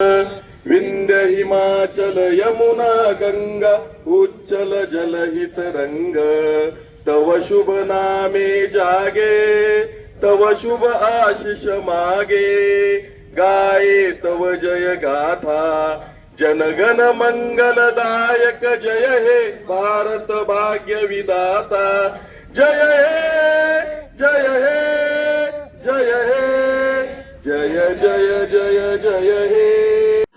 विंध्य हिमाचल यमुना गंगा उच्चल जलहित रंग तव शुभ नामे जागे, तव शुभ आशिष मागे। गाये तव जय गाथा, जनगण मंगलदायक जय हे भारत भाग्य विदाता जय हे जय हे जय हे, जय जय जय जय हे।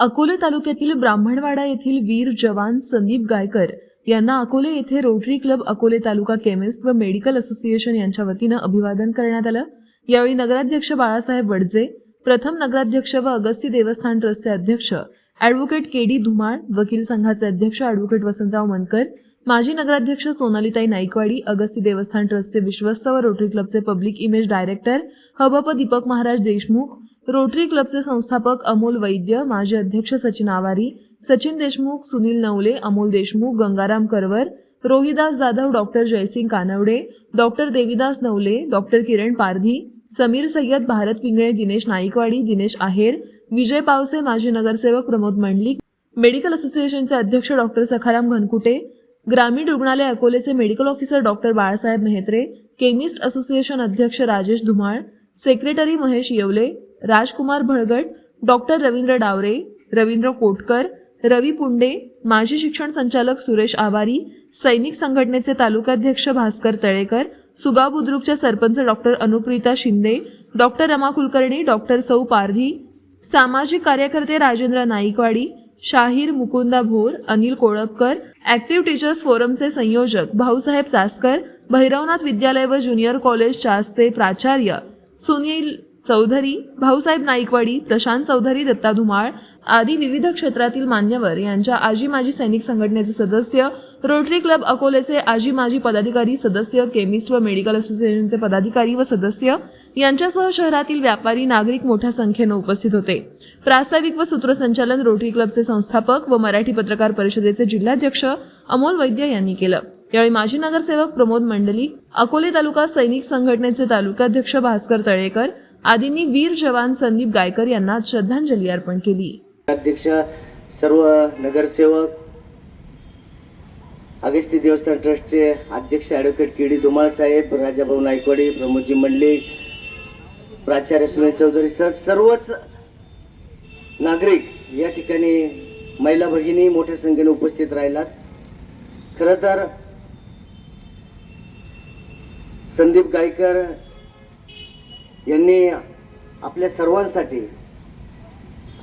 अकोले तालुक्यातील ब्राह्मणवाडा येथील वीर जवान संदीप गायकर यांना अकोले येथे rotary club Akole taluka chemist व मेडिकल असोसिएशन यांच्या वतीनं अभिवादन करण्यात आलं. यावेळी नगराध्यक्ष बाळासाहेब वडजे प्रथम नगराध्यक्ष व अगस्ती देवस्थान ट्रस्टचे अध्यक्ष ॲडव्होकेट के डी धुमाळ वकील संघाचे अध्यक्ष ॲडव्होकेट वसंतराव मनकर माजी नगराध्यक्ष सोनालीताई नाईकवाडी अगस्ती देवस्थान ट्रस्टचे विश्वस्त व रोटरी क्लबचे पब्लिक इमेज डायरेक्टर हबप दीपक महाराज देशमुख रोटरी क्लबचे संस्थापक अमोल वैद्य माजी अध्यक्ष Sachin Awari Sachin Deshmukh Sunil Navale Amol Deshmukh Gangaram Karwar Rohidas Jadhav doctor Jaysing Kanawade doctor Devidas Navale doctor Kiran Pardhi Sameer Sayyed Bharat Pingale Dinesh Naikwadi Dinesh Aher Vijay Pawase माजी नगरसेवक Pramod Mandlik medical असोसिएशनचे अध्यक्ष doctor Sakharam Ghankute ग्रामीण रुग्णालय अकोलेचे medical officer doctor Balasaheb Mehatre chemist association अध्यक्ष Rajesh Dhumal secretary Mahesh Yewale Rajkumar Bhalgat doctor Ravindra Daware Ravindra Kotkar Ravi Punde माजी शिक्षण संचालक सुरेश आवारी सैनिक संघटनेचे तालुकाध्यक्ष भास्कर तळेकर सुगाव बुद्रुकच्या sarpanch doctor Anuprita Shinde doctor Rama Kulkarni doctor सौ पारधी सामाजिक कार्यकर्ते राजेंद्र नाईकवाडी शाहीर मुकुंदा भोर अनिल कोळपकर ऍक्टिव्ह टीचर्स फोरमचे संयोजक भाऊसाहेब चासकर भैरवनाथ विद्यालय व ज्युनियर कॉलेज चासचे प्राचार्य सुनील चौधरी भाऊसाहेब नाईकवाडी प्रशांत चौधरी दत्ता धुमाळ आदी विविध क्षेत्रातील मान्यवर यांच्या आजी माजी सैनिक संघटनेचे सदस्य रोटरी क्लब अकोलेचे आजी माजी पदाधिकारी सदस्य केमिस्ट व मेडिकल असोसिएशनचे पदाधिकारी व सदस्य यांच्यासह शहरातील व्यापारी नागरिक मोठ्या संख्येनं उपस्थित होते. प्रास्ताविक व सूत्रसंचालन रोटरी क्लबचे संस्थापक व मराठी पत्रकार परिषदेचे जिल्हाध्यक्ष अमोल वैद्य यांनी केलं. यावेळी माजी नगरसेवक प्रमोद मंडली अकोले तालुका सैनिक संघटनेचे तालुकाध्यक्ष भास्कर तळेकर आदींनी वीर जवान संदीप गायकर यांना श्रद्धांजली अर्पण केली. अध्यक्ष सर्व नगरसेवक अगस्ती देवस्थान ट्रस्टचे अध्यक्ष ॲडव्होकेट के डी धुमाळ साहेब राजाभाऊ नायकवाडी प्रमोदजी मंडलिक प्राचार्य सुनील चौधरी सर सर्वच नागरिक या ठिकाणी महिला भगिनी मोठ्या संख्येने उपस्थित राहिलात. खरं तर संदीप गायकर यांनी आपल्या सर्वांसाठी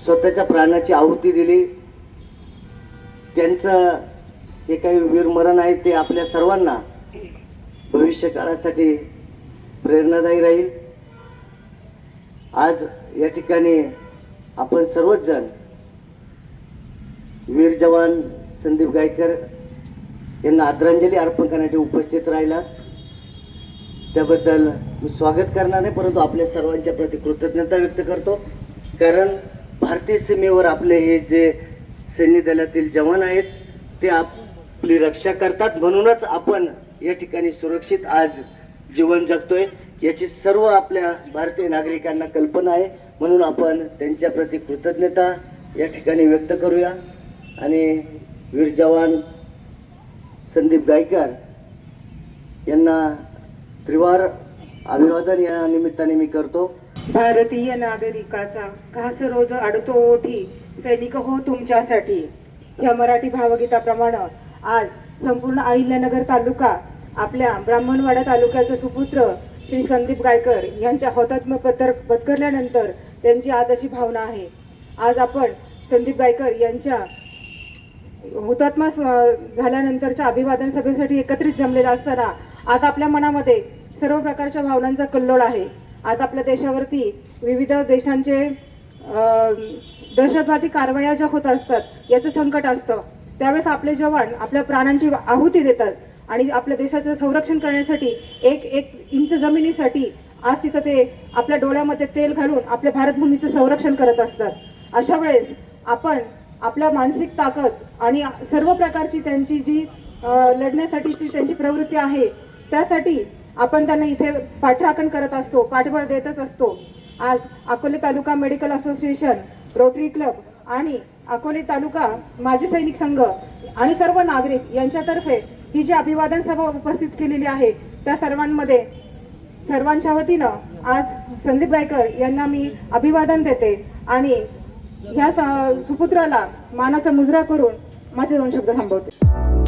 स्वतःच्या प्राणाची आहुती दिली. त्यांचं जे काही वीरमरण आहे ते आपल्या सर्वांना भविष्य काळासाठी प्रेरणादायी राहील. आज या ठिकाणी आपण सर्वच जण वीर जवान संदीप गायकर यांना आदरांजली अर्पण करण्यासाठी उपस्थित राहिला. त्याबद्दल मी स्वागत करणार नाही परंतु आपल्या सर्वांच्या प्रति कृतज्ञता व्यक्त करतो. कारण भारतीय सीमेवर आपले हे जे सैन्य दलातील जवान आहेत ते आपली रक्षा करतात. म्हणूनच आपण या ठिकाणी सुरक्षित आज जीवन जगतोय. याची सर्व आपल्या भारतीय नागरिकांना कल्पना आहे. म्हणून आपण त्यांच्या प्रति कृतज्ञता या ठिकाणी व्यक्त करूया. आणि वीर जवान संदीप गायकर यांना त्रिवार अभिवादन या निमित्ताने मी करतो. भारतीय नागरिकाचा घास रोज अडतो ओठी सैनिक हो तुमच्यासाठी. या मराठी भावगीताप्रमाणे आज संपूर्ण अहिल्यानगर तालुका आपल्या ब्राह्मणवाडा तालुक्याचे सुपुत्र श्री संदीप गायकर यांच्या हौतात्म्य पत्र पत्करल्यानंतर त्यांची आज अशी भावना आहे. आज आपण संदीप गायकर यांच्या हुतात्मा झाल्यानंतरच्या अभिवादन सभेसाठी एकत्रित जमलेला असताना आज आपल्या मनामध्ये सर्व प्रकारच्या भावनांचा कल्लोळ आहे. आज आपल्या देशावरती विविध देशांचे दहशतवादी कारवाया ज्या होत असतात याचं संकट असतं. त्यावेळेस आपले जवान आपल्या प्राणांची आहुती देतात आणि आपल्या देशाचं संरक्षण करण्यासाठी एक एक इंच जमिनीसाठी आज तिथं ते आपल्या डोळ्यामध्ये तेल घालून आपल्या भारतभूमीचं संरक्षण करत असतात. अशा वेळेस आपण आपल्या मानसिक ताकद आणि सर्व प्रकारची त्यांची जी लढण्यासाठीची त्यांची प्रवृत्ती आहे त्यासाठी आपण त्यांना इथे पाठराखण करत असतो पाठबळ देतच असतो. आज Akole taluka medical association rotary club आणि अकोले तालुका माजी सैनिक संघ आणि सर्व नागरिक यांच्यातर्फे ही जी अभिवादन सभा उपस्थित केलेली आहे त्या सर्वांमध्ये सर्वांच्या वतीनं आज संदीप गायकर यांना मी अभिवादन देते आणि ह्या स- सुपुत्राला मानाचा मुजरा करून माझे दोन शब्द थांबवते.